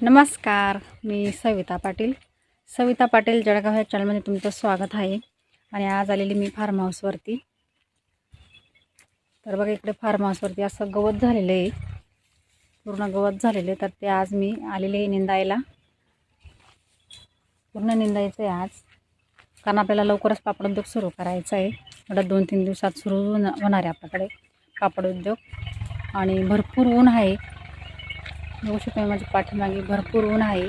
नमस्कार मी सविता पाटील. सविता पाटील जळगाव ह्या चॅनलमध्ये तुमचं स्वागत आहे. आणि आज आलेली मी फार्म हाऊसवरती तर बघा इकडे फार्म हाऊसवरती असं गवत झालेलं आहे. पूर्ण गवत झालेलं आहे. तर ते आज मी आलेले आहे निंदायला. पूर्ण निंदायचं आहे आज. कारण आपल्याला लवकरच पापड उद्योग सुरू करायचा आहे. एवढं दोन तीन दिवसात सुरू होणार आहे आपल्याकडे पापड उद्योग. आणि भरपूर ऊन आहे. बघू शकता मी माझ्या पाठीमागे भरपूर ऊन आहे.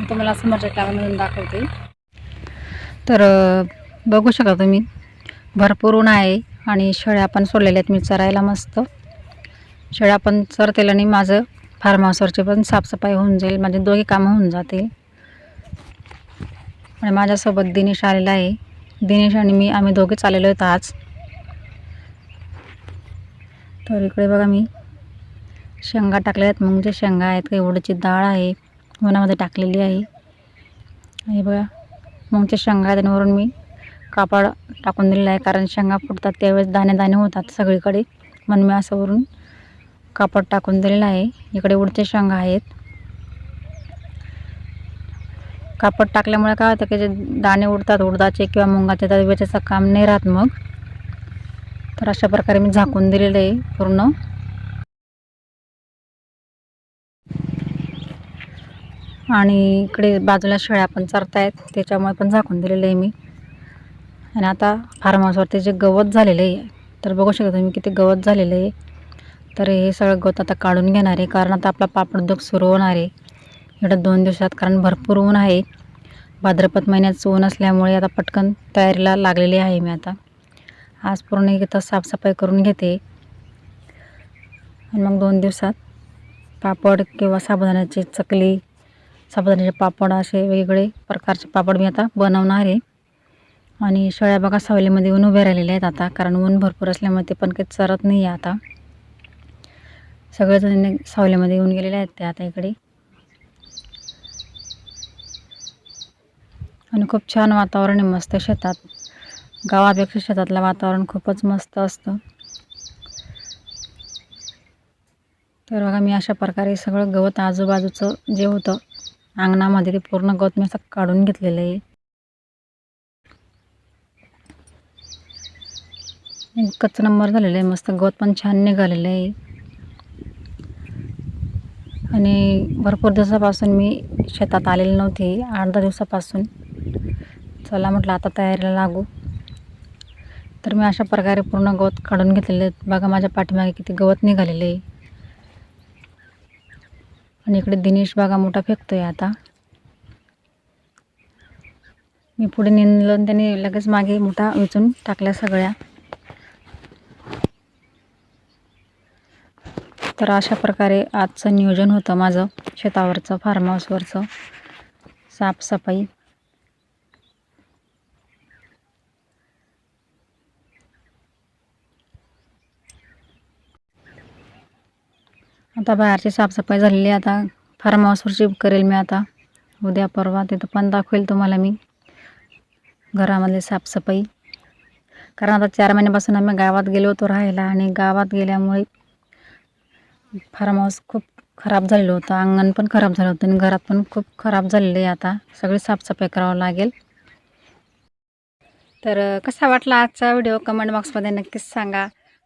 तुम्हाला तुम्हाला समोरच्या कॅमेरामधून दाखवते. तर बघू शकता तुम्ही भरपूर ऊन आहे आणि शेळ्या पण सोडलेल्या आहेत. मी चरायला मस्त. शेळ्या पण चरतील आणि माझं फार्म हाऊसवरची पण साफसफाई होऊन जाईल. माझे दोघे कामं होऊन जातील. आणि माझ्यासोबत दिनेश आलेला आहे. दिनेश आणि मी आम्ही दोघेच आलेलो आहेत आज. तर इकडे बघा मी शेंगा टाकल्या आहेत. मग जे शेंगा आहेत काही उडीची डाळ आहे उन्हामध्ये टाकलेली आहे. हे बघा. मुंगच्या शेंगा आहेत आणि वरून मी कापड टाकून दिलेलं आहे. कारण शेंगा फुटतात त्यावेळेस दाणे दाणे होतात सगळीकडे. म्हणून मी असं वरून कापड टाकून दिलेलं आहे. इकडे उडते शेंगा आहेत. कापड टाकल्यामुळे काय होतं की जे दाणे उडतात उडदाचे किंवा मुंगाचे तर वेचायचं काम नाही राहत मग. तर अशा प्रकारे मी झाकून दिलेलं आहे पूर्ण. आणि इकडे बाजूला शेळ्या पण चरतायत. त्याच्यामुळे पण झाकून दिलेलं आहे मी. आणि आता फार्म हाऊसवरती जे गवत झालेलं आहे तर बघू शकता तुम्ही किती गवत झालेलं आहे. तर हे सगळं गवत आता काढून घेणार आहे कारण आता आपला पापड उद्योग सुरू होणार आहे. एवढं दोन दिवसात कारण भरपूर ऊन आहे. भाद्रपद महिन्यात ऊन असल्यामुळे आता पटकन तयारीला लागलेली आहे मी आता. आज पूर्ण इथं साफसफाई करून घेते. आणि मग दोन दिवसात पापड किंवा साबुदाण्याची चकली साबुदाण्याचे पापड असे वेगवेगळे प्रकारचे पापड मी आता बनवणार आहे. आणि शेळ्या बघा सावलीमध्ये ऊन उभे राहिलेले आहेत आता कारण ऊन भरपूर असल्यामुळे ते पण काही चरत नाही आहे आता. सगळेजण सावलीमध्ये येऊन गेलेले आहेत ते आता इकडे. आणि खूप छान वातावरण आहे मस्त शेतात. गावापेक्षा शेतातलं वातावरण खूपच मस्त असतं. तर बघा मी अशा प्रकारे सगळं गवत आजूबाजूचं जे होतं अंगणामध्ये ते पूर्ण गवत मी असं काढून घेतलेलं आहे. एकच नंबर झालेलं आहे. मस्त गवत पण छान निघालेलं आहे. आणि भरपूर दिवसापासून मी शेतात आलेली नव्हती. आठ दहा दिवसापासून. चला म्हटलं आता तयारीला लागू. तर मी अशा प्रकारे पूर्ण गवत काढून घेतलेले आहेत बघा माझ्या पाठीमागे किती गवत निघालेलं आहे. आणि इकडे दिनेश बागा मोठा फेकतोय आता. मी पुढे निंदलं आणि त्याने लगेच मागे मोठा वेचून टाकल्या सगळ्या. तर अशा प्रकारे आजचं नियोजन होतं माझं शेतावरचं फार्म हाऊसवरचं साफसफाई. आता बाहेरची साफसफाई झालेली आहे. आता फार्म हाऊसवरची करेल मी आता. उद्या परवा तिथं पण दाखवेल तुम्हाला मी. घरामधली साफसफाई. कारण आता चार महिन्यापासून आम्ही गावात गेलो होतो राहायला आणि गावात गेल्यामुळे फार्म हाऊस खूप खराब झालेलं होतं. अंगण पण खराब झालं होतं आणि घरात पण खूप खराब झालेलं आहे आता. सगळी साफसफाई करावं लागेल. तर कसा वाटला आजचा व्हिडिओ? कमेंट बॉक्समध्ये नक्कीच सांगा.